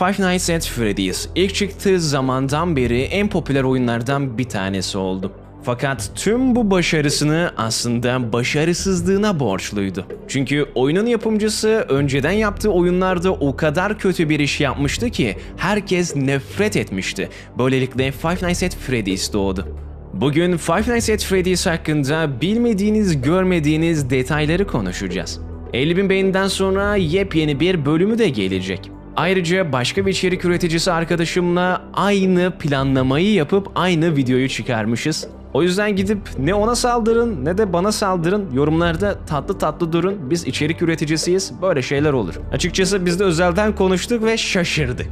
Five Nights at Freddy's ilk çıktığı zamandan beri en popüler oyunlardan bir tanesi oldu. Fakat tüm bu başarısını aslında başarısızlığına borçluydu. Çünkü oyunun yapımcısı önceden yaptığı oyunlarda o kadar kötü bir iş yapmıştı ki herkes nefret etmişti. Böylelikle Five Nights at Freddy's doğdu. Bugün Five Nights at Freddy's hakkında bilmediğiniz, görmediğiniz detayları konuşacağız. 50 bin beğeniden sonra yepyeni bir bölümü de gelecek. Ayrıca başka bir içerik üreticisi arkadaşımla aynı planlamayı yapıp aynı videoyu çıkarmışız. O yüzden gidip ne ona saldırın ne de bana saldırın. Yorumlarda tatlı tatlı durun. Biz içerik üreticisiyiz. Böyle şeyler olur. Açıkçası biz de özelden konuştuk ve şaşırdık.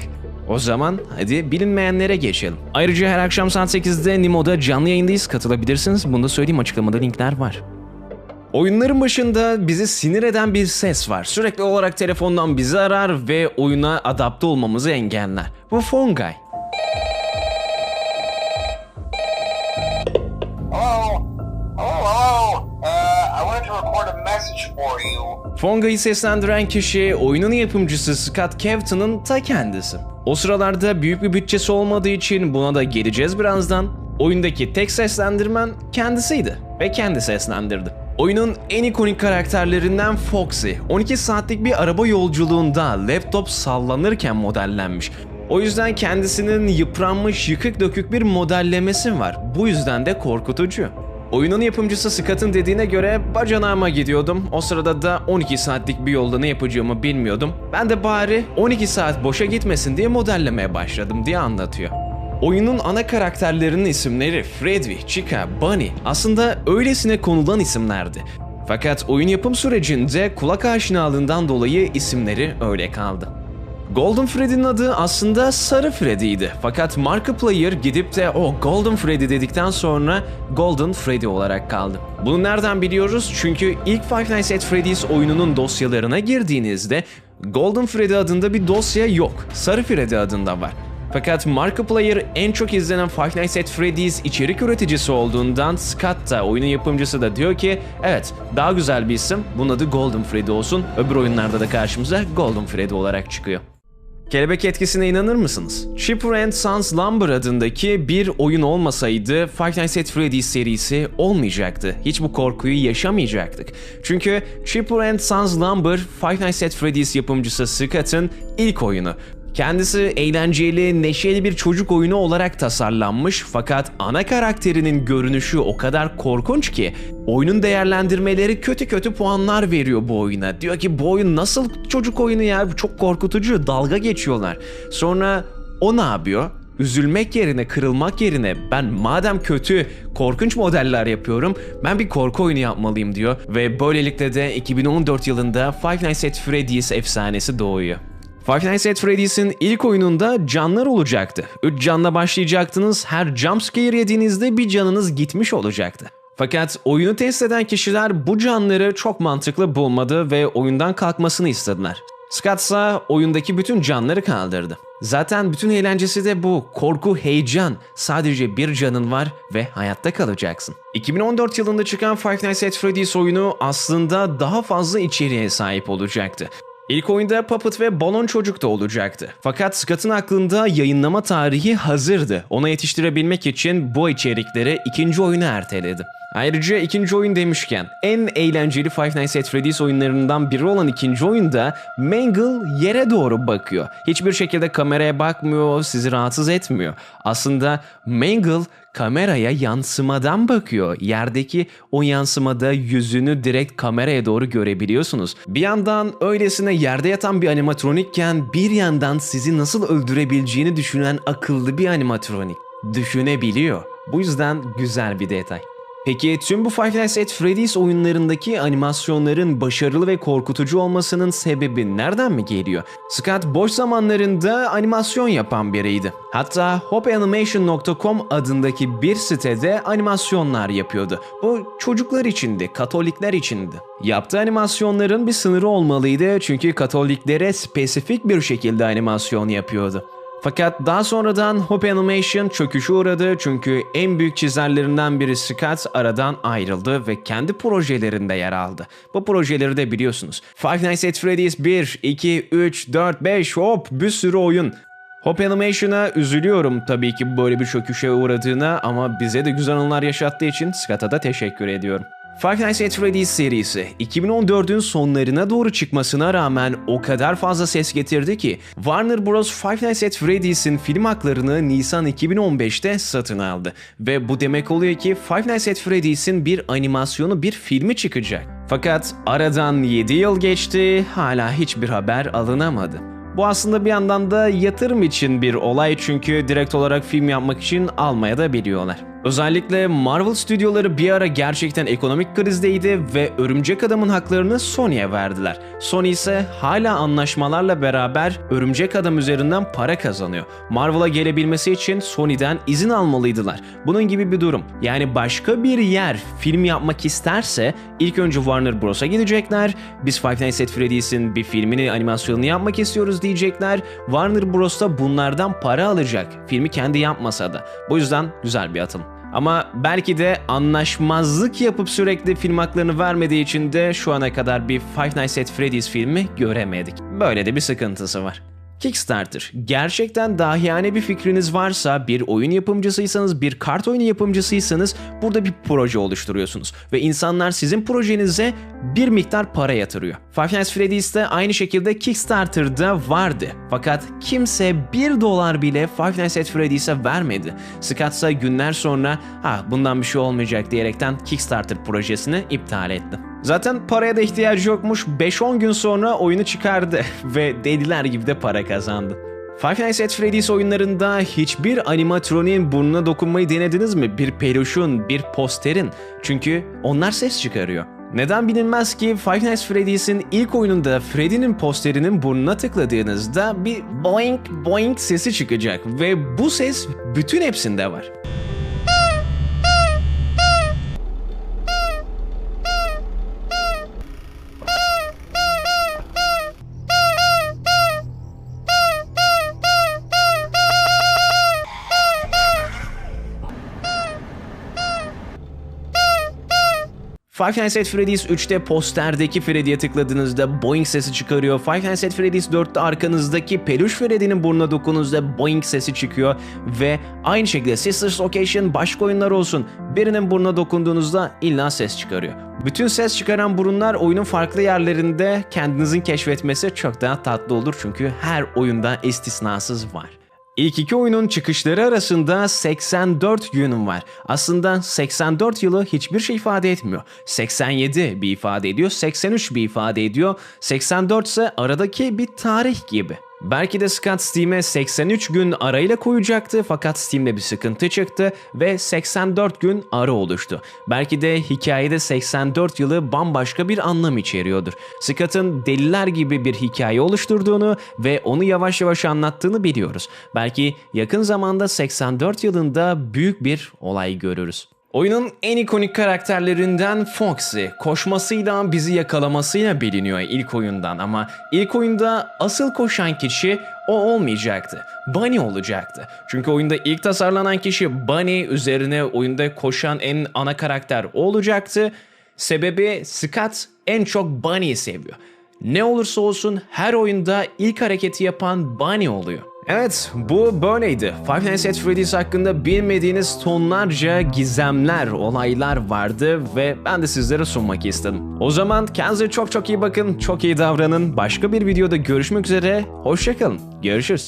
O zaman hadi bilinmeyenlere geçelim. Ayrıca her akşam saat 8'de Nimo'da canlı yayındayız. Katılabilirsiniz. Bunu da söyleyeyim açıklamada linkler var. Oyunların başında bizi sinir eden bir ses var. Sürekli olarak telefondan bizi arar ve oyuna adapte olmamızı engeller. Bu? Hello, hello. Uh. Fungi'yi seslendiren kişi oyunun yapımcısı Scott Cawthon'ın ta kendisi. O sıralarda büyük bir bütçesi olmadığı için buna da geleceğiz birazdan. Oyundaki tek seslendirmen kendisiydi ve kendi seslendirdi. Oyunun en ikonik karakterlerinden Foxy, 12 saatlik bir araba yolculuğunda laptop sallanırken modellenmiş. O yüzden kendisinin yıpranmış, yıkık dökük bir modellemesi var. Bu yüzden de korkutucu. Oyunun yapımcısı Scott'ın dediğine göre bacanağıma gidiyordum. O sırada da 12 saatlik bir yolda ne yapacağımı bilmiyordum. Ben de bari 12 saat boşa gitmesin diye modellemeye başladım diye anlatıyor. Oyunun ana karakterlerinin isimleri Freddy, Chica, Bunny aslında öylesine konulan isimlerdi. Fakat oyun yapım sürecinde kulak aşinalığından dolayı isimleri öyle kaldı. Golden Freddy'nin adı aslında Sarı Freddy'ydi. Fakat Markiplier gidip de o Golden Freddy dedikten sonra Golden Freddy olarak kaldı. Bunu nereden biliyoruz? Çünkü ilk Five Nights at Freddy's oyununun dosyalarına girdiğinizde Golden Freddy adında bir dosya yok. Sarı Freddy adında var. Fakat Markiplier en çok izlenen Five Nights at Freddy's içerik üreticisi olduğundan Scott da oyunun yapımcısı da diyor ki evet daha güzel bir isim bunun adı Golden Freddy olsun öbür oyunlarda da karşımıza Golden Freddy olarak çıkıyor. Kelebek etkisine inanır mısınız? Chipper and Sons Lumber adındaki bir oyun olmasaydı Five Nights at Freddy's serisi olmayacaktı. Hiç bu korkuyu yaşamayacaktık. Çünkü Chipper and Sons Lumber Five Nights at Freddy's yapımcısı Scott'ın ilk oyunu. Kendisi eğlenceli, neşeli bir çocuk oyunu olarak tasarlanmış fakat ana karakterinin görünüşü o kadar korkunç ki oyunun değerlendirmeleri kötü kötü puanlar veriyor bu oyuna. Diyor ki bu oyun nasıl çocuk oyunu ya çok korkutucu dalga geçiyorlar. Sonra o ne yapıyor? Üzülmek yerine, kırılmak yerine ben madem kötü, korkunç modeller yapıyorum, ben bir korku oyunu yapmalıyım diyor ve böylelikle de 2014 yılında Five Nights at Freddy's efsanesi doğuyor. Five Nights at Freddy's'in ilk oyununda canlar olacaktı. 3 canla başlayacaktınız, her jumpscare yediğinizde bir canınız gitmiş olacaktı. Fakat oyunu test eden kişiler bu canları çok mantıklı bulmadı ve oyundan kalkmasını istediler. Scott ise oyundaki bütün canları kaldırdı. Zaten bütün eğlencesi de bu. Korku, heyecan. Sadece bir canın var ve hayatta kalacaksın. 2014 yılında çıkan Five Nights at Freddy's oyunu aslında daha fazla içeriğe sahip olacaktı. İlk oyunda Puppet ve Balon Çocuk da olacaktı. Fakat Scott'ın aklında yayınlama tarihi hazırdı. Ona yetiştirebilmek için bu içerikleri ikinci oyunu erteledi. Ayrıca ikinci oyun demişken en eğlenceli Five Nights at Freddy's oyunlarından biri olan ikinci oyunda Mangle yere doğru bakıyor. Hiçbir şekilde kameraya bakmıyor, sizi rahatsız etmiyor. Aslında Mangle kameraya yansımadan bakıyor. Yerdeki o yansımada yüzünü direkt kameraya doğru görebiliyorsunuz. Bir yandan öylesine yerde yatan bir animatronikken bir yandan sizi nasıl öldürebileceğini düşünen akıllı bir animatronik. Düşünebiliyor. Bu yüzden güzel bir detay. Peki tüm bu Five Nights at Freddy's oyunlarındaki animasyonların başarılı ve korkutucu olmasının sebebi nereden mi geliyor? Scott boş zamanlarında animasyon yapan biriydi. Hatta hopeanimation.com adındaki bir sitede animasyonlar yapıyordu. Bu çocuklar içindi, katolikler içindi. Yaptığı animasyonların bir sınırı olmalıydı çünkü katoliklere spesifik bir şekilde animasyon yapıyordu. Fakat daha sonradan Hope Animation çöküşe uğradı çünkü en büyük çizerlerinden biri Scott aradan ayrıldı ve kendi projelerinde yer aldı. Bu projeleri de biliyorsunuz. Five Nights at Freddy's 1, 2, 3, 4, 5 hop bir sürü oyun. Hope Animation'a üzülüyorum tabii ki böyle bir çöküşe uğradığına ama bize de güzel anılar yaşattığı için Scott'a da teşekkür ediyorum. Five Nights at Freddy's serisi 2014'ün sonlarına doğru çıkmasına rağmen o kadar fazla ses getirdi ki Warner Bros. Five Nights at Freddy's'in film haklarını Nisan 2015'te satın aldı. Ve bu demek oluyor ki Five Nights at Freddy's'in bir animasyonu bir filmi çıkacak. Fakat aradan 7 yıl geçti hala hiçbir haber alınamadı. Bu aslında bir yandan da yatırım için bir olay çünkü direkt olarak film yapmak için almaya da biliyorlar. Özellikle Marvel stüdyoları bir ara gerçekten ekonomik krizdeydi ve Örümcek Adam'ın haklarını Sony'e verdiler. Sony ise hala anlaşmalarla beraber Örümcek Adam üzerinden para kazanıyor. Marvel'a gelebilmesi için Sony'den izin almalıydılar. Bunun gibi bir durum. Yani başka bir yer film yapmak isterse ilk önce Warner Bros'a gidecekler. Biz Five Nights at Freddy's'in bir filmini, animasyonunu yapmak istiyoruz diyecekler. Warner Bros da bunlardan para alacak. Filmi kendi yapmasa da. Bu yüzden güzel bir atım. Ama belki de anlaşmazlık yapıp sürekli film haklarını vermediği için de şu ana kadar bir Five Nights at Freddy's filmi göremedik. Böyle de bir sıkıntısı var. Kickstarter. Gerçekten dahiyane bir fikriniz varsa, bir oyun yapımcısıysanız, bir kart oyunu yapımcısıysanız burada bir proje oluşturuyorsunuz. Ve insanlar sizin projenize bir miktar para yatırıyor. Five Nights Freddy's de aynı şekilde Kickstarter'da vardı. Fakat kimse 1 dolar bile Five Nights at Freddy's'e vermedi. Scott ise günler sonra ha bundan bir şey olmayacak diyerekten Kickstarter projesini iptal etti. Zaten paraya da ihtiyacı yokmuş. 5-10 gün sonra oyunu çıkardı ve dediler gibi de para kazandı. Five Nights at Freddy's oyunlarında hiçbir animatronin burnuna dokunmayı denediniz mi? Bir peluşun, bir posterin. Çünkü onlar ses çıkarıyor. Neden bilinmez ki Five Nights Freddy's'in ilk oyununda Freddy'nin posterinin burnuna tıkladığınızda bir boing boing sesi çıkacak ve bu ses bütün hepsinde var. Five Nights at Freddy's 3'te posterdeki Freddy'ye tıkladığınızda boing sesi çıkarıyor. Five Nights at Freddy's 4'te arkanızdaki peluş Freddy'nin burnuna dokunduğunuzda boing sesi çıkıyor. Ve aynı şekilde Sisters Location başka oyunlar olsun. Birinin burnuna dokunduğunuzda illa ses çıkarıyor. Bütün ses çıkaran burunlar oyunun farklı yerlerinde kendinizin keşfetmesi çok daha tatlı olur. Çünkü her oyunda istisnasız var. İlk iki oyunun çıkışları arasında 84 gün var. Aslında 84 yılı hiçbir şey ifade etmiyor. 87 bir ifade ediyor, 83 bir ifade ediyor, 84 ise aradaki bir tarih gibi. Belki de Scott Steam'e 83 gün arayla koyacaktı fakat Steam'de bir sıkıntı çıktı ve 84 gün ara oluştu. Belki de hikayede 84 yılı bambaşka bir anlam içeriyordur. Scott'ın deliler gibi bir hikaye oluşturduğunu ve onu yavaş yavaş anlattığını biliyoruz. Belki yakın zamanda 84 yılında büyük bir olay görürüz. Oyunun en ikonik karakterlerinden Foxy, koşmasıyla bizi yakalamasıyla biliniyor ilk oyundan ama ilk oyunda asıl koşan kişi o olmayacaktı. Bunny olacaktı. Çünkü oyunda ilk tasarlanan kişi Bunny üzerine oyunda koşan en ana karakter o olacaktı. Sebebi Scott en çok Bunny'yi seviyor. Ne olursa olsun her oyunda ilk hareketi yapan Bunny oluyor. Evet bu böyleydi. Five Nights at Freddy's hakkında bilmediğiniz tonlarca gizemler, olaylar vardı ve ben de sizlere sunmak istedim. O zaman kendinize çok çok iyi bakın, çok iyi davranın. Başka bir videoda görüşmek üzere, hoşçakalın, görüşürüz.